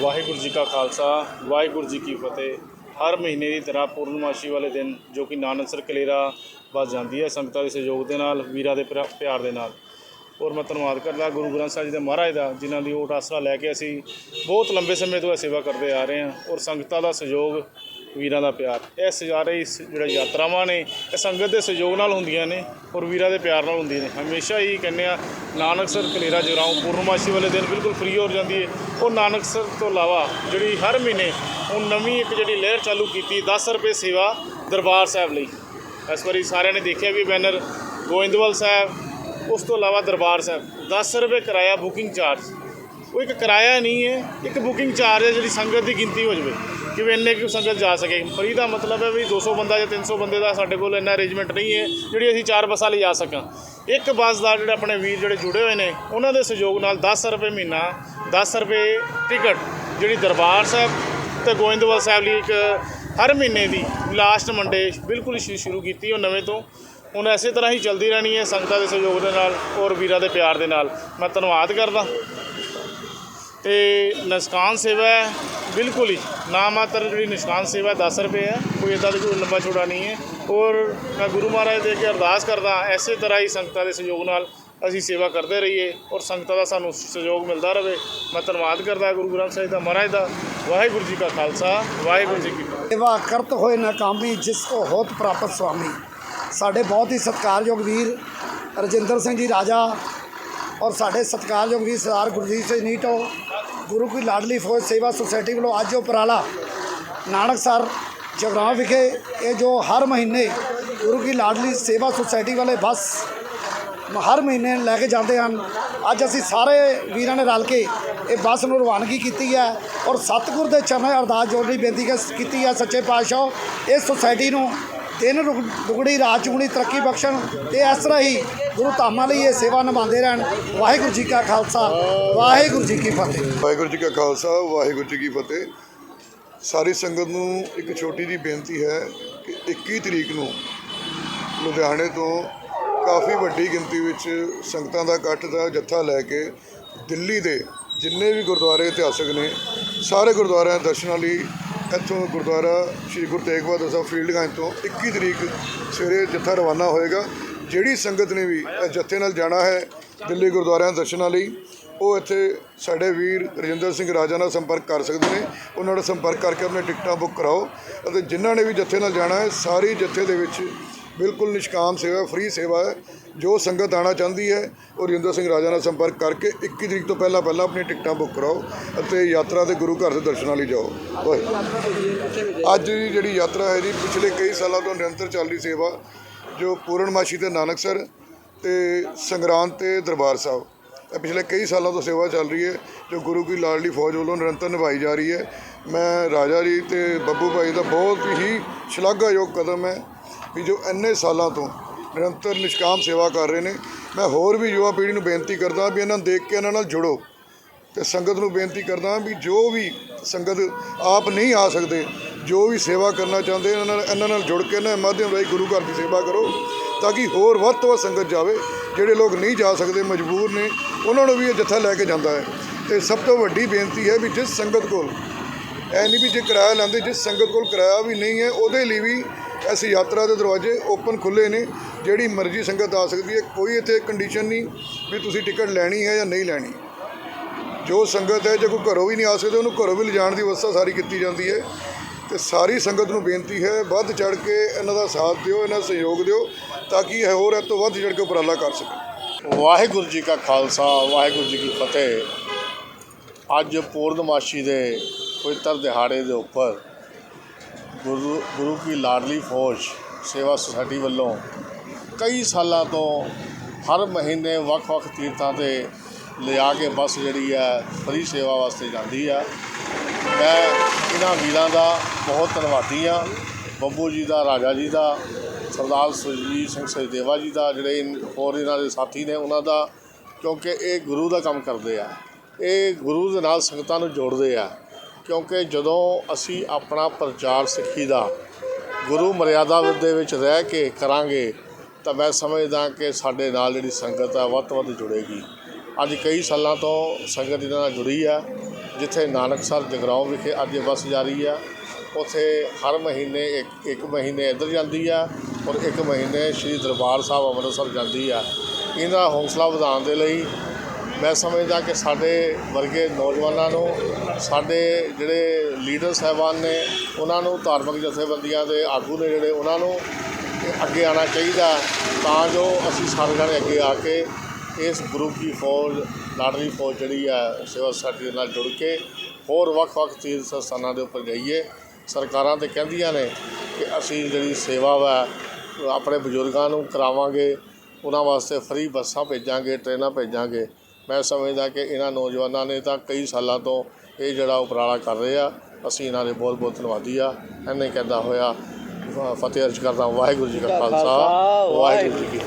ਵਾਹਿਗੁਰੂ ਜੀ ਕਾ ਖਾਲਸਾ, ਵਾਹਿਗੁਰੂ ਜੀ ਕੀ ਫਤਿਹ। ਹਰ ਮਹੀਨੇ ਦੀ ਤਰ੍ਹਾਂ ਪੂਰਨਮਾਸ਼ੀ ਵਾਲੇ ਦਿਨ ਜੋ ਕਿ ਨਾਨਕਸਰ ਕਲੇਰਾ ਵੱਸ ਜਾਂਦੀ ਹੈ ਸੰਗਤਾਂ ਦੇ ਸਹਿਯੋਗ ਦੇ ਨਾਲ, ਵੀਰਾਂ ਦੇ ਪਿਆ- ਪਿਆਰ ਦੇ ਨਾਲ। ਔਰ ਮੈਂ ਧੰਨਵਾਦ ਕਰਦਾ ਗੁਰੂ ਗ੍ਰੰਥ ਸਾਹਿਬ ਜੀ ਦੇ ਮਹਾਰਾਜ ਦਾ, ਜਿਨ੍ਹਾਂ ਦੀ ਓਟ ਆਸਰਾ ਲੈ ਕੇ ਅਸੀਂ ਬਹੁਤ ਲੰਬੇ ਸਮੇਂ ਤੋਂ ਇਹ ਸੇਵਾ ਕਰਦੇ ਆ ਰਹੇ ਹਾਂ। ਔਰ ਸੰਗਤਾਂ ਦਾ ਸਹਿਯੋਗ ਵੀਰਾਂ ਦਾ ਪਿਆਰ। ਇਹ ਸਾਰੇ ਇਸ ਜਿਹੜਾ ਯਾਤਰਾਵਾਂ ਨੇ, ਇਹ ਸੰਗਤ ਦੇ ਸਹਿਯੋਗ ਨਾਲ ਹੁੰਦੀਆਂ ਨੇ ਔਰ ਵੀਰਾਂ ਦੇ ਪਿਆਰ ਨਾਲ ਹੁੰਦੀਆਂ ਨੇ। ਹਮੇਸ਼ਾ ਹੀ ਕਹਿੰਦੇ ਆ, ਨਾਨਕਸਰ ਕਲੇਰਾ ਜਗਰਾਉਂ, ਪੂਰਨਮਾਸ਼ੀ ਵਾਲੇ ਦਿਨ ਬਿਲਕੁਲ ਫ੍ਰੀ ਹੋ ਜਾਂਦੀ ਹੈ ਉਹ ਨਾਨਕਸਰ ਤੋਂ ਇਲਾਵਾ ਜਿਹੜੀ ਹਰ ਮਹੀਨੇ ਹੁਣ ਨਵੀਂ ਇੱਕ ਜਿਹੜੀ ਲਹਿਰ ਚਾਲੂ ਕੀਤੀ 10 ਰੁਪਏ ਸੇਵਾ ਦਰਬਾਰ ਸਾਹਿਬ ਲਈ। ਇਸ ਵਾਰੀ ਸਾਰਿਆਂ ਨੇ ਦੇਖਿਆ ਵੀ ਬੈਨਰ ਗੋਇੰਦਵਾਲ ਸਾਹਿਬ, ਉਸ ਤੋਂ ਇਲਾਵਾ ਦਰਬਾਰ ਸਾਹਿਬ। 10 ਰੁਪਏ ਕਿਰਾਇਆ ਬੁਕਿੰਗ ਚਾਰਜ। ਉਹ ਇੱਕ ਕਿਰਾਇਆ ਨਹੀਂ ਹੈ ਇੱਕ ਬੁਕਿੰਗ ਚਾਰਜ ਹੈ ਜਿਹੜੀ ਸੰਗਤ ਦੀ ਗਿਣਤੀ ਹੋ ਜਾਵੇ। ਕਿ ਵੀ ਇੰਨੇ ਕਿ ਸੰਗਤ ਜਾ ਸਕੇ। ਫਰੀ ਦਾ ਮਤਲਬ ਹੈ ਵੀ 200 ਬੰਦਾ ਜਾਂ 300 ਬੰਦੇ ਦਾ ਸਾਡੇ ਕੋਲ ਇੰਨਾ ਅਰੇਂਜਮੈਂਟ ਨਹੀਂ ਹੈ, ਜਿਹੜੀ ਅਸੀਂ ਚਾਰ ਬੱਸਾਂ ਲਈ ਜਾ ਸਕਾਂ। ਇੱਕ ਬੱਸ ਦਾ ਜਿਹੜੇ ਆਪਣੇ ਵੀਰ ਜਿਹੜੇ ਜੁੜੇ ਹੋਏ ਨੇ, ਉਹਨਾਂ ਦੇ ਸਹਿਯੋਗ ਨਾਲ 10 ਰੁਪਏ ਮਹੀਨਾ 10 ਰੁਪਏ ਟਿਕਟ ਜਿਹੜੀ ਦਰਬਾਰ ਸਾਹਿਬ ਤੇ ਗੋਇੰਦਵਾਲ ਸਾਹਿਬ ਲਈ ਇੱਕ ਹਰ ਮਹੀਨੇ ਦੀ ਲਾਸਟ ਮੰਡੇ ਬਿਲਕੁਲ ਸ਼ੁ- ਸ਼ੁਰੂ ਕੀਤੀ ਉਹ ਨਵੇਂ ਤੋਂ। ਹੁਣ ਐਸੇ ਤਰ੍ਹਾਂ ਹੀ ਚੱਲਦੀ ਰਹਿਣੀ ਹੈ ਸੰਗਤਾਂ ਦੇ ਸਹਿਯੋਗ ਦੇ ਨਾਲ ਔਰ ਵੀਰਾਂ ਦੇ ਪਿਆਰ ਦੇ ਨਾਲ। ਮੈਂ ਧੰਨਵਾਦ ਕਰਦਾ। ਤੇ ਨਿਸ਼ਕਾਨ ਸੇਵਾ ਬਿਲਕੁਲ ਹੀ। ਨਾ ਮਾਤਰ ਜਿਹੜੀ ਨਿਸ਼ਕਾਨ ਸੇਵਾ ਹੈ 10 ਰੁਪਏ ਹੈ, ਕੋਈ ਇਦਾਂ ਦਾ ਕੋਈ ਲੰਬਾ ਚੌੜਾ ਨਹੀਂ ਹੈ। ਔਰ ਮੈਂ ਗੁਰੂ ਮਹਾਰਾਜ ਦੇ ਅੱਗੇ ਅਰਦਾਸ ਕਰਦਾ ਐਸੇ ਤਰ੍ਹਾਂ ਹੀ ਸੰਗਤਾਂ ਦੇ ਸਹਿਯੋਗ ਨਾਲ ਅਸੀਂ ਸੇਵਾ ਕਰਦੇ ਰਹੀਏ ਔਰ ਸੰਗਤਾਂ ਦਾ ਸਾਨੂੰ ਸਹਿਯੋਗ ਮਿਲਦਾ ਰਹੇ। ਮੈਂ ਧੰਨਵਾਦ ਕਰਦਾ ਗੁਰੂ ਗ੍ਰੰਥ ਸਾਹਿਬ ਦਾ ਮਹਾਰਾਜ ਦਾ। ਵਾਹਿਗੁਰੂ ਜੀ ਕਾ ਖਾਲਸਾ, ਵਾਹਿਗੁਰੂ ਜੀ ਕੀ ਫਤਿਹ। ਸੇਵਾ ਕਰਤ ਹੋਏ ਨਾਕਾਮੀ ਜਿਸ ਕੋ ਹੋਤ ਪ੍ਰਾਪਤ ਸੁਆਮੀ। ਸਾਡੇ ਬਹੁਤ ਹੀ ਸਤਿਕਾਰਯੋਗ ਵੀਰ ਰਜਿੰਦਰ ਸਿੰਘ ਜੀ ਰਾਜਾ ਔਰ ਸਾਡੇ ਸਤਿਕਾਰਯੋਗ ਵੀਰ ਸਰਦਾਰ ਗੁਰਜੀਤ ਸਿੰਘ ਨੀਟੋ ਗੁਰੂ ਕੀ ਲਾਡਲੀ ਫੌਜ ਸੇਵਾ ਸੁਸਾਇਟੀ ਵੱਲੋਂ ਅੱਜ ਉਪਰਾਲਾ ਨਾਨਕ ਸਰ ਜਗਰਾਉਂ ਵਿਖੇ ਇਹ ਜੋ ਹਰ ਮਹੀਨੇ ਗੁਰੂ ਕੀ ਲਾਡਲੀ ਸੇਵਾ ਸੁਸਾਇਟੀ ਵਾਲੇ ਬੱਸ ਹਰ ਮਹੀਨੇ ਲੈ ਕੇ ਜਾਂਦੇ ਹਨ। ਅੱਜ ਅਸੀਂ ਸਾਰੇ ਵੀਰਾਂ ਨੇ ਰਲ ਕੇ ਇਹ ਬੱਸ ਨੂੰ ਰਵਾਨਗੀ ਕੀਤੀ ਹੈ ਔਰ ਸਤਿਗੁਰ ਦੇ ਚਰਨਾਂ ਅਰਦਾਸ ਜੋੜਨ ਦੀ ਬੇਨਤੀ ਕਰ- ਕੀਤੀ ਹੈ ਸੱਚੇ ਪਾਤਸ਼ਾਹ। ਇਸ ਸੁਸਾਇਟੀ ਨੂੰ ਦਿਨ ਦੁਗ- ਦੁਗਣੀ ਰਾਜ ਚੁਗਣੀ ਤਰੱਕੀ ਬਖਸ਼ਣ ਤੇ ਇਸ ਤਰ੍ਹਾਂ ਹੀ ਗੁਰੂ ਧਾਮਾਂ ਲਈ ਇਹ ਸੇਵਾ ਨਿਭਾਉਂਦੇ ਰਹਿਣ। ਵਾਹਿਗੁਰੂ ਜੀ ਕਾ ਖਾਲਸਾ, ਵਾਹਿਗੁਰੂ ਜੀ ਕੀ ਫਤਿਹ। ਵਾਹਿਗੁਰੂ ਜੀ ਕਾ ਖਾਲਸਾ, ਵਾਹਿਗੁਰੂ ਜੀ ਕੀ ਫਤਿਹ। ਸਾਰੀ ਸੰਗਤ ਨੂੰ ਇੱਕ ਛੋਟੀ ਜਿਹੀ ਬੇਨਤੀ ਹੈ ਕਿ 21 ਤਰੀਕ ਨੂੰ ਲੁਧਿਆਣੇ ਤੋਂ ਕਾਫੀ ਵੱਡੀ ਗਿਣਤੀ ਵਿੱਚ ਸੰਗਤਾਂ ਦਾ ਇਕੱਠ ਦਾ ਜੱਥਾ ਲੈ ਕੇ ਦਿੱਲੀ ਦੇ ਜਿੰਨੇ ਵੀ ਗੁਰਦੁਆਰੇ ਇਤਿਹਾਸਕ ਨੇ, ਸਾਰੇ ਗੁਰਦੁਆਰਿਆਂ ਦਰਸ਼ਨਾਂ ਲਈ ਇੱਥੋਂ ਗੁਰਦੁਆਰਾ ਸ੍ਰੀ ਗੁਰੂ ਤੇਗ ਬਹਾਦਰ ਸਾਹਿਬ ਫੀਲਡ ਗੰਜ ਤੋਂ 21 ਤਰੀਕ ਸਵੇਰੇ ਜੱਥਾ ਰਵਾਨਾ ਹੋਏਗਾ। ਜਿਹੜੀ ਸੰਗਤ ਨੇ ਵੀ ਜੱਥੇ ਨਾਲ ਜਾਣਾ ਹੈ ਦਿੱਲੀ ਗੁਰਦੁਆਰਿਆਂ ਦਰਸ਼ਨਾਂ ਲਈ, ਉਹ ਇੱਥੇ ਸਾਡੇ ਵੀਰ ਰਜਿੰਦਰ ਸਿੰਘ ਰਾਜਾ ਨਾਲ ਸੰਪਰਕ ਕਰ ਸਕਦੇ ਨੇ। ਉਹਨਾਂ ਨਾਲ ਸੰਪਰਕ ਕਰਕੇ ਆਪਣੇ ਟਿਕਟਾਂ ਬੁੱਕ ਕਰਾਓ ਅਤੇ ਜਿਨ੍ਹਾਂ ਨੇ ਵੀ ਜੱਥੇ ਨਾਲ ਜਾਣਾ ਹੈ, ਸਾਰੀ ਜੱਥੇ ਦੇ ਵਿੱਚ ਬਿਲਕੁਲ ਨਿਸ਼ਕਾਮ ਸੇਵਾ, ਫ੍ਰੀ ਸੇਵਾ ਹੈ। ਜੋ ਸੰਗਤ ਆਣਾ ਚਾਹੁੰਦੀ ਹੈ, ਉਹ ਰਜਿੰਦਰ ਸਿੰਘ ਰਾਜਾ ਨਾਲ ਸੰਪਰਕ ਕਰਕੇ 21 ਤਰੀਕ ਤੋਂ ਪਹਿਲਾਂ ਪਹਿਲਾਂ ਆਪਣੀ ਟਿਕਟਾਂ ਬੁੱਕ ਕਰਾਓ ਅਤੇ ਯਾਤਰਾ ਦੇ ਗੁਰੂ ਘਰ ਦੇ ਦਰਸ਼ਨਾਂ ਲਈ ਜਾਓ। ਵਾਹਿਗੁਰੂ। ਅੱਜ ਦੀ ਜਿਹੜੀ ਯਾਤਰਾ ਹੈ ਜੀ, ਪਿਛਲੇ ਕਈ ਸਾਲਾਂ ਤੋਂ ਨਿਰੰਤਰ ਚੱਲ ਰਹੀ ਸੇਵਾ, ਜੋ ਪੂਰਨਮਾਸ਼ੀ ਤੇ ਨਾਨਕਸਰ ਤੇ ਸੰਗਰਾਂਦ ਤੇ ਦਰਬਾਰ ਸਾਹਿਬ। ਇਹ ਪਿਛਲੇ ਕਈ ਸਾਲਾਂ ਤੋਂ ਸੇਵਾ ਚੱਲ ਰਹੀ ਹੈ, ਜੋ ਗੁਰੂ ਕੀ ਲਾਡਲੀ ਫੌਜ ਵੱਲੋਂ ਨਿਰੰਤਰ ਨਿਭਾਈ ਜਾ ਰਹੀ ਹੈ। ਮੈਂ ਰਾਜਾ ਜੀ ਤੇ ਬੱਬੂ ਭਾਈ ਦਾ ਬਹੁਤ ਹੀ ਸ਼ਲਾਘਾਯੋਗ ਕਦਮ ਹੈ। ਵੀ ਜੋ ਇੰਨੇ ਸਾਲਾਂ ਤੋਂ ਨਿਰੰਤਰ ਨਿਸ਼ਕਾਮ ਸੇਵਾ ਕਰ ਰਹੇ ਨੇ, ਮੈਂ ਹੋਰ ਵੀ ਯੁਵਾ ਪੀੜ੍ਹੀ ਨੂੰ ਬੇਨਤੀ ਕਰਦਾ ਵੀ ਇਹਨਾਂ ਨੂੰ ਦੇਖ ਕੇ ਇਹਨਾਂ ਨਾਲ ਜੁੜੋ ਤੇ ਸੰਗਤ ਨੂੰ ਬੇਨਤੀ ਕਰਦਾ ਵੀ ਜੋ ਵੀ ਸੰਗਤ ਆਪ ਨਹੀਂ ਆ ਸਕਦੇ, ਜੋ ਵੀ ਸੇਵਾ ਕਰਨਾ ਚਾਹੁੰਦੇ ਇਹਨਾਂ ਨਾਲ ਇਹਨਾਂ ਨਾਲ ਜੁੜ ਕੇ ਇਹਨਾਂ ਮਾਧਿਅਮ ਰਾਹੀਂ ਗੁਰੂ ਘਰ ਦੀ ਸੇਵਾ ਕਰੋ ਤਾਂ ਕਿ ਹੋਰ ਵੱਧ ਤੋਂ ਵੱਧ ਸੰਗਤ ਜਾਵੇ, ਜਿਹੜੇ ਲੋਕ ਨਹੀਂ ਜਾ ਸਕਦੇ, ਮਜਬੂਰ ਨੇ, ਉਹਨਾਂ ਨੂੰ ਵੀ ਇਹ ਜੱਥਾ ਲੈ ਕੇ ਜਾਂਦਾ ਹੈ। ਤੇ ਸਭ ਤੋਂ ਵੱਡੀ ਬੇਨਤੀ ਹੈ ਵੀ ਜਿਸ ਸੰਗਤ ਕੋਲ, ਐ ਨਹੀਂ ਵੀ ਜੇ ਕਿਰਾਇਆ ਲੈਂਦੇ, ਜਿਸ ਸੰਗਤ ਕੋਲ ਕਿਰਾਇਆ ਵੀ ਨਹੀਂ ਹੈ, ਉਹਦੇ ਲਈ ਵੀ ਇਸ ਯਾਤਰਾ ਦੇ ਦਰਵਾਜ਼ੇ ਓਪਨ ਖੁੱਲੇ ਨੇ, ਜਿਹੜੀ ਮਰਜ਼ੀ ਸੰਗਤ ਆ ਸਕਦੀ ਹੈ, ਕੋਈ ਇੱਥੇ ਕੰਡੀਸ਼ਨ ਨਹੀਂ ਵੀ ਤੁਸੀਂ ਟਿਕਟ ਲੈਣੀ ਹੈ ਜਾਂ ਨਹੀਂ ਲੈਣੀ। ਜੋ ਸੰਗਤ ਹੈ, ਜੇ ਕੋਈ ਘਰੋਂ ਵੀ ਨਹੀਂ ਆ ਸਕਦੇ, ਉਹਨੂੰ ਘਰੋਂ ਵੀ ਲਿਜਾਣ ਦੀ ਵਿਵਸਥਾ ਸਾਰੀ ਕੀਤੀ ਜਾਂਦੀ ਹੈ। ਤੇ ਸਾਰੀ ਸੰਗਤ ਨੂੰ ਬੇਨਤੀ ਹੈ, ਵੱਧ ਚੜ ਕੇ ਇਹਨਾਂ ਦਾ ਸਾਥ ਦਿਓ, ਇਹਨਾਂ ਦਾ ਸਹਿਯੋਗ ਦਿਓ, ਤਾਂ ਕਿ ਇਹ ਹੋਰ ਇਹ ਤੋਂ ਵੱਧ ਚੜ ਕੇ ਉਪਰਾਲਾ ਕਰ ਸਕਣ। ਵਾਹਿਗੁਰੂ ਜੀ ਕਾ ਖਾਲਸਾ, ਵਾਹਿਗੁਰੂ ਜੀ ਕੀ ਫਤਿਹ। ਅੱਜ ਪੂਰਨਮਾਸ਼ੀ ਦੇ ਪਵਿੱਤਰ ਦਿਹਾੜੇ ਦੇ ਉੱਪਰ ਗੁਰੂ ਗੁਰੂ ਕੀ ਲਾਡਲੀ ਫੌਜ ਸੇਵਾ ਸੁਸਾਇਟੀ ਵੱਲੋਂ ਕਈ ਸਾਲਾਂ ਤੋਂ ਹਰ ਮਹੀਨੇ ਵੱਖ-ਵੱਖ ਤੀਰਥਾਂ ਤੇ ਲਿਆ ਕੇ ਬੱਸ ਜਿਹੜੀ ਹੈ, ਫਰੀ ਸੇਵਾ ਵਾਸਤੇ ਜਾਂਦੀ ਆ ਮੈਂ ਇਹਨਾਂ ਵੀਰਾਂ ਦਾ ਬਹੁਤ ਧੰਨਵਾਦੀ ਆ ਬੱਬੂ ਜੀ ਦਾ, ਰਾਜਾ ਜੀ ਦਾ, ਸਰਦਾਰ ਸੁਰਜੀਤ ਸਿੰਘ ਸਜਦੇਵਾ ਜੀ ਦਾ, ਜਿਹੜੇ ਹੋਰ ਇਹਨਾਂ ਦੇ ਸਾਥੀ ਨੇ, ਉਹਨਾਂ ਦਾ, ਕਿਉਂਕਿ ਇਹ ਗੁਰੂ ਦਾ ਕੰਮ ਕਰਦੇ ਆ। ਇਹ ਗੁਰੂ ਦੇ ਨਾਲ ਸੰਗਤਾਂ ਨੂੰ ਜੋੜਦੇ ਆ। ਕਿਉਂਕਿ ਜਦੋਂ ਅਸੀਂ ਆਪਣਾ ਪ੍ਰਚਾਰ ਸਿੱਖੀ ਦਾ ਗੁਰੂ ਮਰਿਆਦਾ ਦੇ ਵਿੱਚ ਰਹਿ ਕੇ ਕਰਾਂਗੇ, ਤਾਂ ਮੈਂ ਸਮਝਦਾ ਕਿ ਸਾਡੇ ਨਾਲ ਜਿਹੜੀ ਸੰਗਤ ਆ, ਵੱਧ ਤੋਂ ਵੱਧ ਜੁੜੇਗੀ। ਅੱਜ ਕਈ ਸਾਲਾਂ ਤੋਂ ਸੰਗਤ ਇਹਨਾਂ ਨਾਲ ਜੁੜੀ ਆ, ਜਿੱਥੇ ਨਾਨਕਸਰ ਜਗਰਾਉਂ ਵਿਖੇ ਅੱਜ ਬੱਸ ਜਾ ਰਹੀ ਆ। ਉੱਥੇ ਹਰ ਮਹੀਨੇ ਇੱਕ ਇੱਕ ਮਹੀਨੇ ਇੱਧਰ ਜਾਂਦੀ ਆ ਔਰ ਇੱਕ ਮਹੀਨੇ ਸ਼੍ਰੀ ਦਰਬਾਰ ਸਾਹਿਬ ਅੰਮ੍ਰਿਤਸਰ ਜਾਂਦੀ ਆ। ਇਹਦਾ ਹੌਸਲਾ ਵਧਾਉਣ ਦੇ ਲਈ ਮੈਂ ਸਮਝਦਾ ਕਿ ਸਾਡੇ ਵਰਗੇ ਨੌਜਵਾਨਾਂ ਨੂੰ, ਸਾਡੇ ਜਿਹੜੇ ਲੀਡਰ ਸਾਹਿਬਾਨ ਨੇ, ਉਹਨਾਂ ਨੂੰ ਧਾਰਮਿਕ ਜਥੇਬੰਦੀਆਂ ਦੇ ਆਗੂ ਨੇ ਜਿਹੜੇ, ਉਹਨਾਂ ਨੂੰ ਅੱਗੇ ਆਉਣਾ ਚਾਹੀਦਾ ਤਾਂ ਜੋ ਅਸੀਂ ਸਾਰੇ ਜਣੇ ਅੱਗੇ ਆ ਕੇ ਇਸ ਗੁਰੂ ਕੀ ਫੌਜ ਲਾਡਲੀ ਫੌਜ ਜਿਹੜੀ ਆ, ਸੇਵਾ ਸੁਸਾਇਟੀ ਦੇ ਨਾਲ ਜੁੜ ਕੇ ਹੋਰ ਵੱਖ-ਵੱਖ ਤੀਰਥ ਸਥਾਨਾਂ ਦੇ ਉੱਪਰ ਜਾਈਏ। ਸਰਕਾਰਾਂ ਤੇ ਕਹਿੰਦੀਆਂ ਨੇ ਕਿ ਅਸੀਂ ਜਿਹੜੀ ਸੇਵਾ ਵਾ, ਆਪਣੇ ਬਜ਼ੁਰਗਾਂ ਨੂੰ ਕਰਾਵਾਂਗੇ, ਉਹਨਾਂ ਵਾਸਤੇ ਫ੍ਰੀ ਬੱਸਾਂ ਭੇਜਾਂਗੇ, ਟ੍ਰੇਨਾਂ ਭੇਜਾਂਗੇ। ਮੈਂ ਸਮਝਦਾ ਕਿ ਇਹਨਾਂ ਨੌਜਵਾਨਾਂ ਨੇ ਤਾਂ ਕਈ ਸਾਲਾਂ ਤੋਂ ਇਹ ਜਿਹੜਾ ਉਪਰਾਲਾ ਕਰ ਰਹੇ ਆ ਅਸੀਂ ਇਹਨਾਂ ਦੇ ਬਹੁਤ ਬਹੁਤ ਧੰਨਵਾਦੀ ਆ। ਐਨੇ ਕਹਿੰਦਾ ਹੋਇਆ ਫਤਿਹ ਅਰਜ ਕਰਦਾ ਵਾਹਿਗੁਰੂ ਜੀ ਕਾ ਖਾਲਸਾ ਵਾਹਿਗੁਰੂ ਜੀ ਕੀ